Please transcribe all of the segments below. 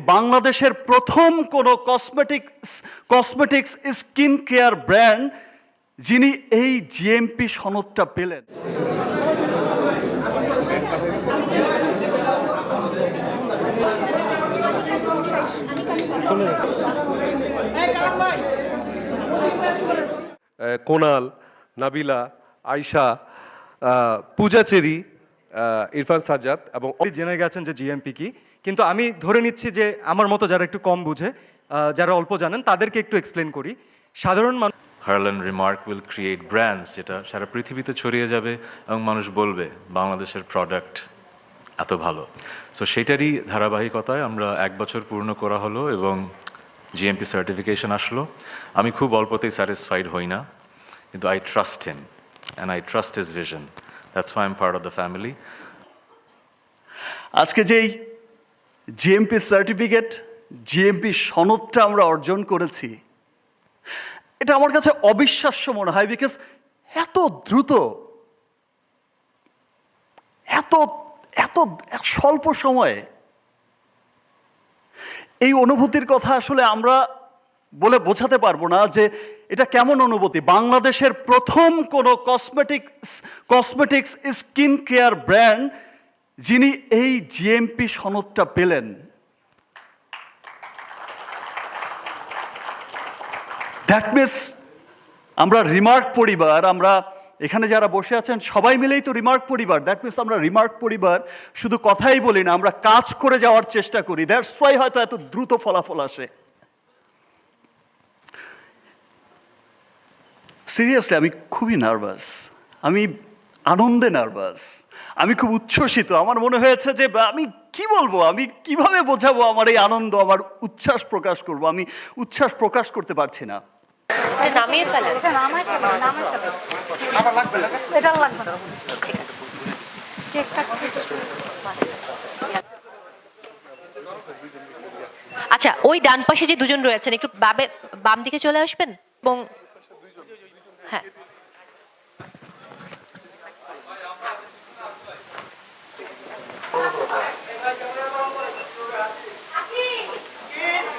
বাংলাদেশের প্রথম কোনো cosmetics cosmetics skin care brand যিনি এই জিএমপি সনদটা পেলেন। কোনাল নাবিলা আয়শা আহ, পূজা চেরি আহ, ইরফান সাজ্জাদ এবং জেনে গেছেন যে জিএমপি কি কিন্তু আমি ধরে নিচ্ছি যে আমার মতো যারা একটু কম বুঝে যারা অল্প জানেন তাদেরকে একটু এক্সপ্লেন করি। সাধারণ মানুষ Harlan remark will create brands যেটা সারা পৃথিবীতে ছড়িয়ে যাবে এবং মানুষ বলবে বাংলাদেশের প্রোডাক্ট এত ভালো। সো সেটারই ধারাবাহিকতায় আমরা এক বছর পূর্ণ করা হলো এবং জিএমপি সার্টিফিকেশন আসলো। আমি খুব অল্পতেই স্যাটিসফাইড হই না কিন্তু I trust him and I trust his vision that's why I'm part of the family আজকে যেই জিএমপি সার্টিফিকেট জিএমপি সনদটা আমরা অর্জন করেছি, এটা আমার কাছে অবিশ্বাস্য মনে হয় বিকজ এত দ্রুত, এত এত স্বল্প সময়ে এই অনুভূতির কথা আসলে আমরা বলে বোঝাতে পারব না যে এটা কেমন অনুভূতি? বাংলাদেশের প্রথম কোনো cosmetics cosmetics skin care brand যিনি এই জিএমপি সনদটা পেলেন। দ্যাট মিনস আমরা রিমার্ক পরিবার, আমরা এখানে যারা বসে আছেন, সবাই মিলেই তো রিমার্ক পরিবার। দ্যাট মিনস আমরা রিমার্ক পরিবার, শুধু কথাই বলি না, আমরা কাজ করে যাওয়ার চেষ্টা করি। দ্যাটস ওয়াই হয়তো এত দ্রুত ফলাফল আসে। সিরিয়াসলি আমি খুবই নার্ভাস আমি আনন্দে নার্ভাস আমি খুব উচ্ছ্বসিত। আমার মনে হয়েছে যে আমি কি বলব? আমি কীভাবে বোঝাবো আমার এই আনন্দ আমার উচ্ছ্বাস প্রকাশ করব? আমি উচ্ছ্বাস প্রকাশ করতে পারছি না। নামিয়ে ফেলেন এটা লাগবে আচ্ছা ওই ডান পাশে যে দুজন রয়েছেন একটু বাবে বাম দিকে চলে আসবেন? এবং হ্যাঁ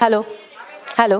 হ্যালো হ্যালো